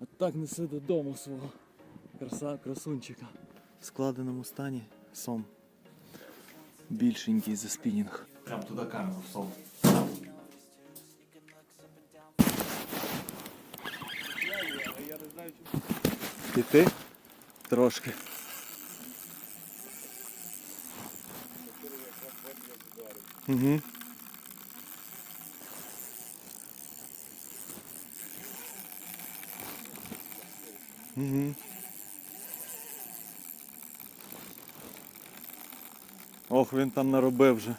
От так неси додому свого краса, красунчика. В складеному стані сом. Більшенький за спінінг. Прям туди камеру всов. І ти? Трошки. Угу. Угу. Ох, він там наробив вже.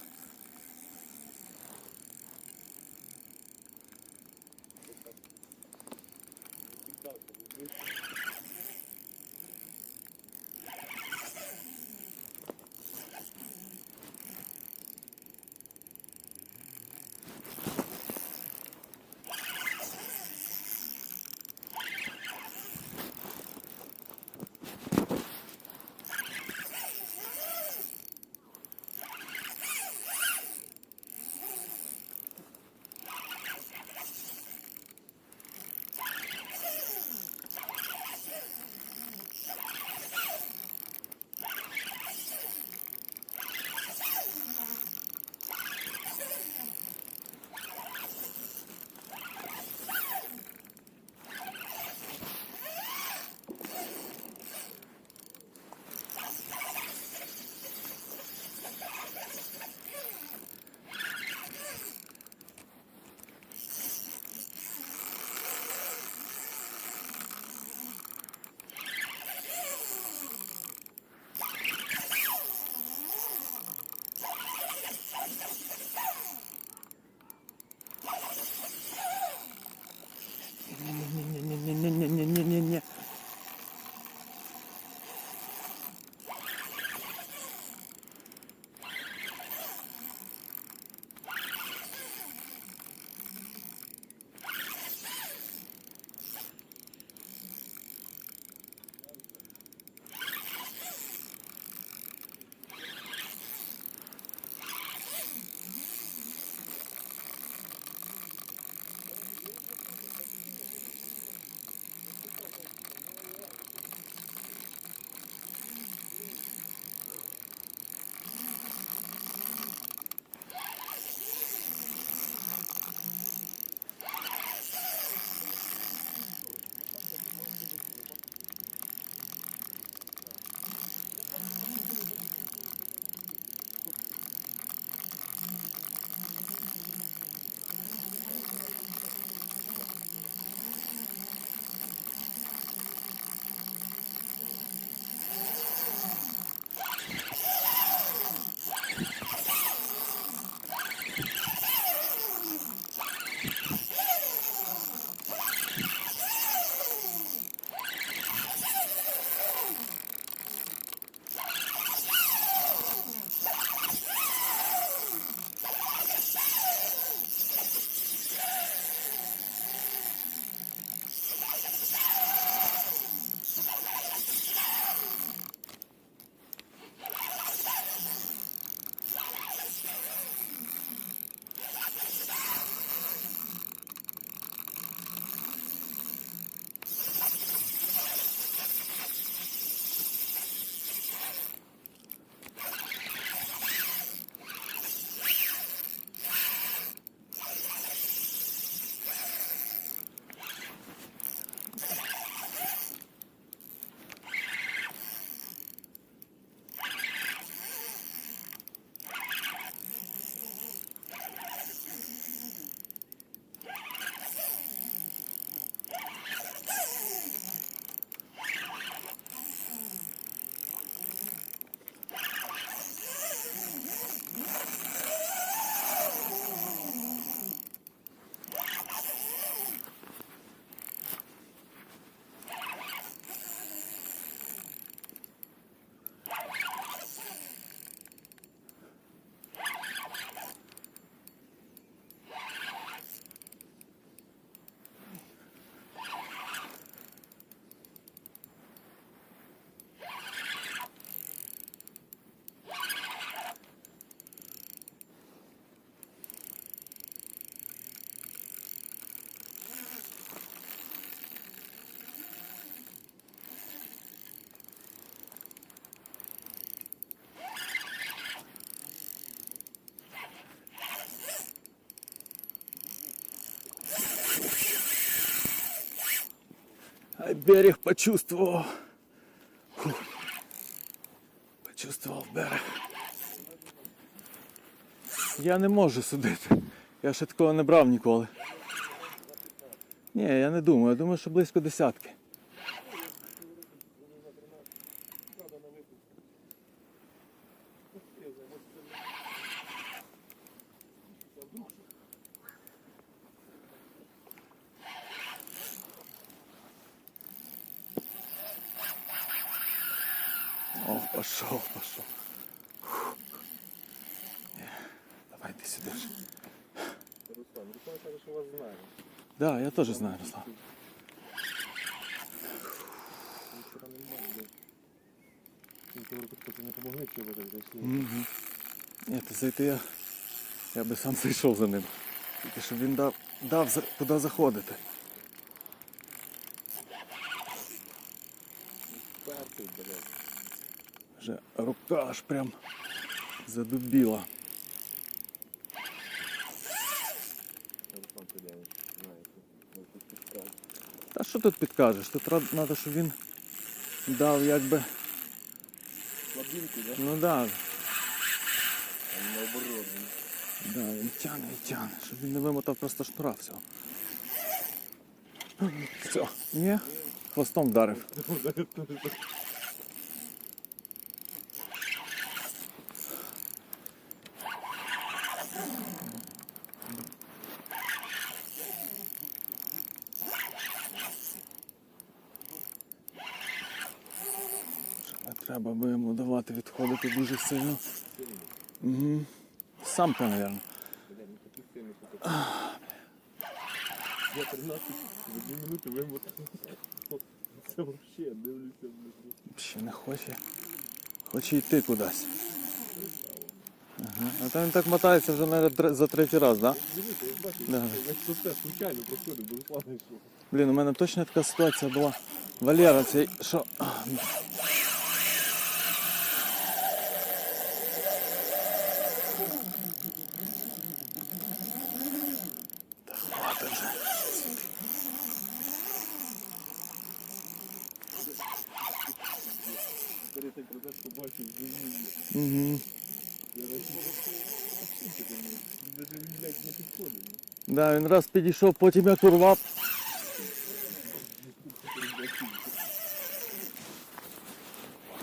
Берег почувствовал. Фух. Почувствував берег. Я не можу судити. Я ще такого не брав ніколи. Ні, я не думаю. Я думаю, що близько десятки. Пошел, пошел. Фух. Ні, Давай ж. Руслан, Руслан каже, що вас знає. Да, я теж знаю, Руслан. Ніхера немає. Він говорить, що не помогли, що ви так зайшли. Ні, то зайти я. Я би сам зайшов за ним. Тільки щоб він дав, дав куди заходити. Перший, блядь. Вже рука аж прям задубіла. Та що тут підкажеш? Тут треба, щоб він дав якби. Слабінку, да? Ну да, А наоборот. да, він тягне і тягне, щоб він не вимотав просто шнура всього. Все, ні, хвостом вдарив. Не треба би йому давати відходити дуже сильно. Угу. Сам ти, мабуть. Що. Я 13 в одну минуту вимотав. Це вообще, дивлюся, блядь. Ще не хоче. Хоче йти кудись. Ага. А там він так мотається вже навіть за третій раз, так? Дивіться, я бачу, Да. що все случайно проходив, до Руслана йшов. Блін, у мене точно така ситуація була. Валера, цей що. Угу. Я навіть Даже, блядь, не підходив. Да, він раз підійшов, потім як урвав.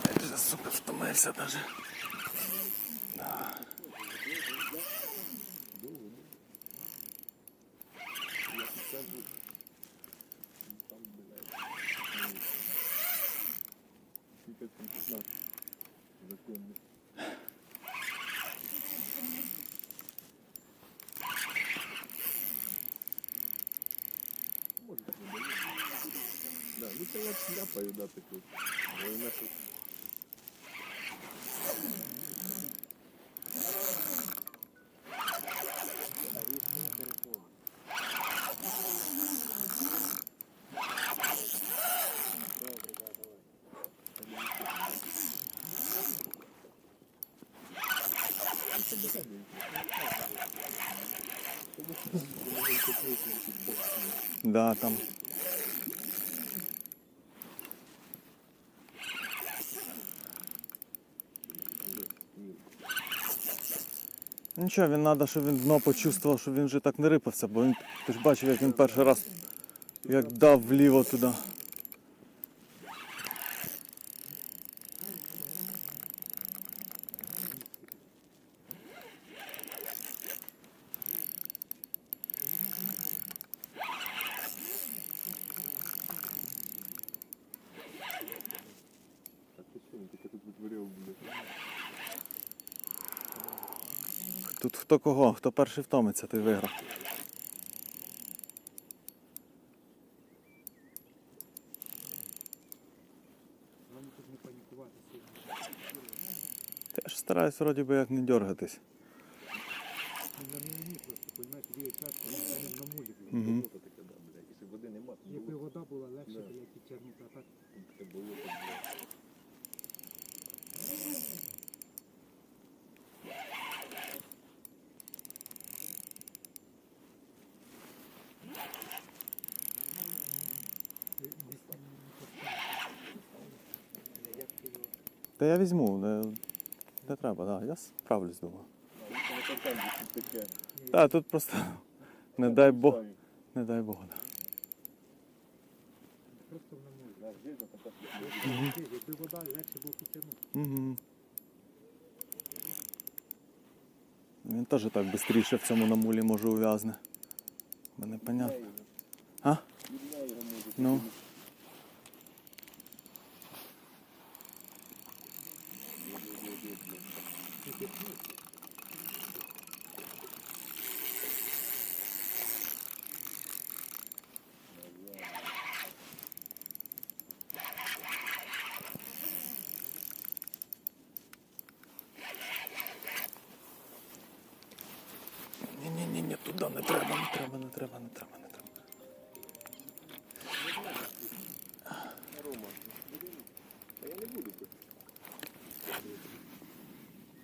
Я вже, сука, втомився даже. Я підсаджу. Там, блядь. ну, Ну це я шляпаю, да, таку. Вона щось Да, там. Нічого, він треба, щоб він дно почувствував, щоб він вже так не рипався, бо він, ти ж бачив, як він перший раз як дав вліво туди. Так ти що, він таке тут витворяв, блядь. Тут хто кого, хто перший втомиться, той виграв. Теж стараюсь вроді би як не дергатись. На мені просто, понімаєте, є час, коли на мулі, блядь. Мгм. Болото таке, да, блядь. Якщо води нема, то Якби болото, вода була легше, Да. то як і тягнути, а так там таке болото, блядь. Та я візьму, не, не треба, да. я справлюсь, думаю. Так, тут просто не дай Бог, не дай Бог. Да. Просто на. Угу. Він теж так швидше в цьому намулі може ув'язне. Бо непонятно. А? Ну. Good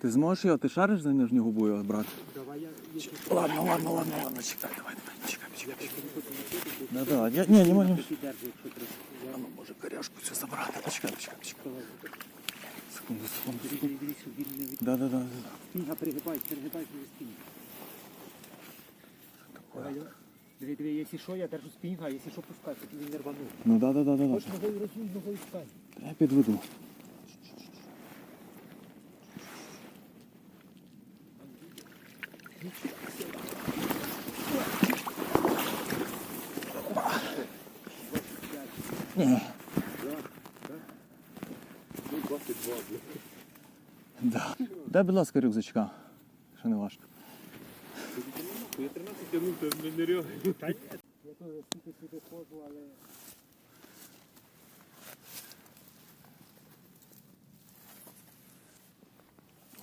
Ти зможеш його, ти шариш за нижню губу його брати? Давай я Ладно, ладно, ладно, ладно, чекай, давай, давай, чекай, чекай. Да, да, я, ні, не можу. А ну, може коряшку цю забрати, почекай, почекай, почекай. Секунду, секунду, секунду. Не. Да, да, да. Спінга пригибай, пригибай через спінг. Давай. Диви, диви, якщо що, я держу спінга, а якщо що, пускай, щоб він не рванув. Ну да, да, да, да, да. Хоч ногою стань. Я підведу. Да. Дай, будь ласка, рюкзачка. Що не важко. Я 13 тягнув.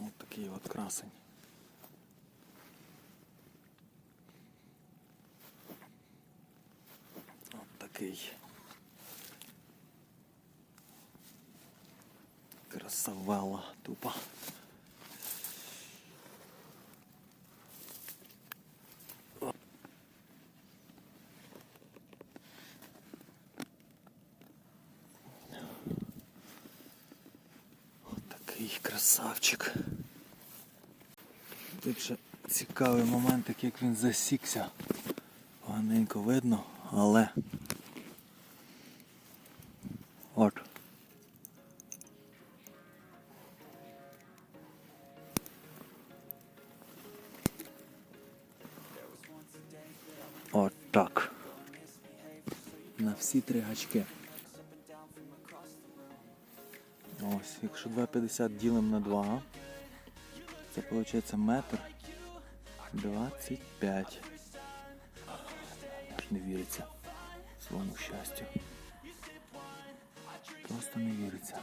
Ось такий от красень. Такий. Красавела тупа. Такий красавчик. Тут ще цікавий момент, як він засікся. Поганенько видно, але. Всі три гачки. Ось, якщо 2,50 ділимо на 2, це виходить метр 25. Аж не віриться своєму щастю. Просто не віриться.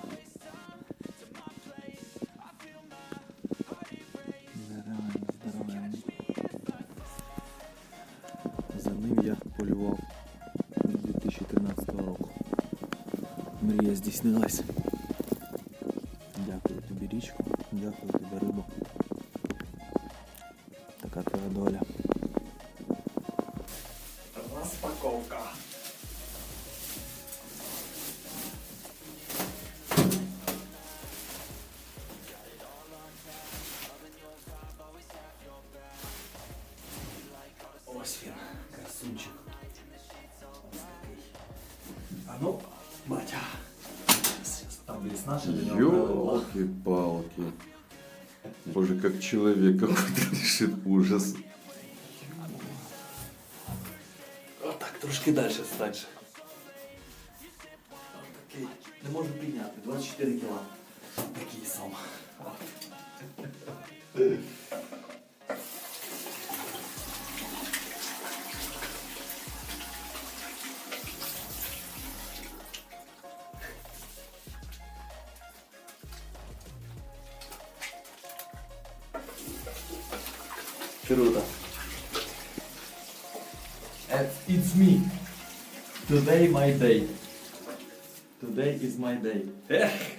Мрія здійснилась. Дякую тобі річку, дякую тобі рибу. Така твоя доля. Розпаковка. Ось він, красунчик. Ось такий. А ну, батя. Там весна ще до нього прилипла. Елки-палки. Боже, как человек какой-то решит ужас. Отак, трошки далі стань. Такий. Не можу підняти. 24 кіла. Такий сам. От. Круто. It's me. Today my day. Today is my day. Ех,